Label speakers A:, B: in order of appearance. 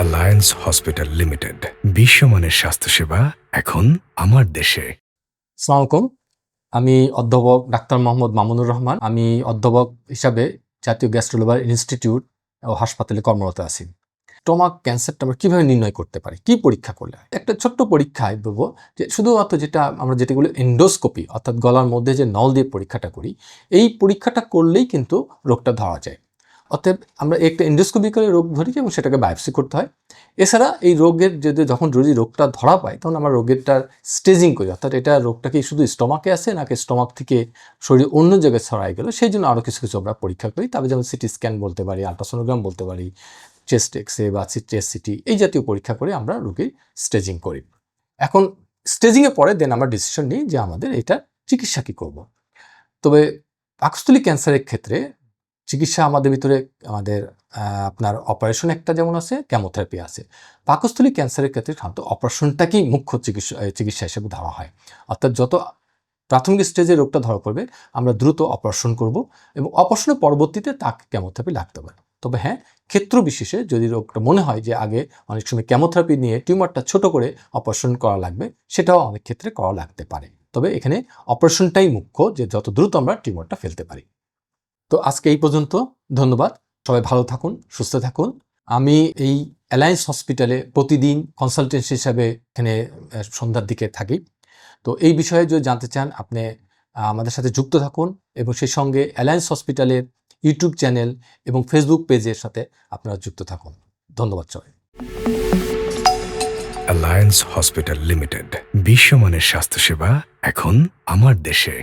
A: Alliance hospital limited বিশ্বমানের স্বাস্থ্যসেবা এখন আমার দেশে।
B: সালাম আমি অধ্যাপক ডাক্তার মোহাম্মদ মামুনুর রহমান। আমি অধ্যাপক হিসাবে জাতীয় গ্যাস্ট্রোলিভার ইনস্টিটিউট ও হাসপাতালে কর্মরত আছি। স্টোমাক ক্যান্সারটা আমরা কীভাবে নির্ণয় করতে পারি? কি পরীক্ষা করলে? একটা ছোট্ট পরীক্ষায় বলব যে শুধুমাত্র যেটা আমরা যেটাগুলো এন্ডোস্কোপি অর্থাৎ গলার মধ্যে যে নল দিয়ে পরীক্ষাটা করি, এই পরীক্ষাটা করলেই কিন্তু রোগটা ধরা যায়। অতএব আমরা একটা এন্ডোস্কোপি করে রোগ ধরি এবং সেটাকে বায়োপসি করতে হয়। এছাড়া এই রোগের যদি যখন যদি রোগটা ধরা পায়, তখন আমরা রোগেরটার স্টেজিং করি। অর্থাৎ এটা রোগটা কি শুধু স্টমাকে আসে নাকি স্টমাক থেকে শরীর অন্য জায়গায় ছড়াই গেল, সেই জন্য আরও কিছু কিছু আমরা পরীক্ষা করি। তবে যেমন সিটি স্ক্যান বলতে পারি আলট্রাসোনোগ্রাম বলতে পারি চেস্ট এক্সরে বা চেস্ট সিটি এই জাতীয় পরীক্ষা করে আমরা রোগীর স্টেজিং করি। এখন স্টেজিংয়ের পরে দেন আমরা ডিসিশন নিই যে আমাদের এটা চিকিৎসা কী করব। তবে পাকস্থলী ক্যান্সারের ক্ষেত্রে চিকিৎসা আমাদের ভিতরে আমাদের আপনার অপারেশন একটা যেমন আছে কেমোথেরাপি আছে। পাকস্থলী ক্যান্সারের ক্ষেত্রে সাধারণত অপারেশনটাকেই মুখ্য চিকিৎসা চিকিৎসা হিসেবে ধরা হয়। অর্থাৎ যত প্রাথমিক স্টেজে রোগটা ধরা পড়বে, আমরা দ্রুত অপারেশন করব এবং অপারেশনের পরবর্তীতে তাকে কেমোথেরাপি লাগতে পারে। তবে হ্যাঁ ক্ষেত্র বিশেষে যদি রোগটা মনে হয় যে আগে অনেক সময় কেমোথেরাপি নিয়ে টিউমারটা ছোট করে অপারেশন করা লাগবে, সেটাও অনেক ক্ষেত্রে করা লাগতে পারে। তবে এখানে অপারেশনটাই মুখ্য যে যত দ্রুত আমরা টিউমারটা ফেলতে পারি। তো আজকে এই পর্যন্ত, ধন্যবাদ। সবাই ভালো থাকুন, সুস্থ থাকুন। আমি এই অ্যালায়েন্স হসপিটালে প্রতিদিন কনসালটেন্সি হিসাবে এখানে সন্ধ্যার দিকে থাকি। তো এই বিষয়ে যদি জানতে চান, আপনি আমাদের সাথে যুক্ত থাকুন এবং সেই সঙ্গে অ্যালায়েন্স হসপিটালের ইউটিউব চ্যানেল এবং ফেসবুক পেজের সাথে আপনারা যুক্ত থাকুন। ধন্যবাদ সবাই।
A: অ্যালায়েন্স হসপিটাল লিমিটেড বিশ্বমানের স্বাস্থ্যসেবা এখন আমার দেশে।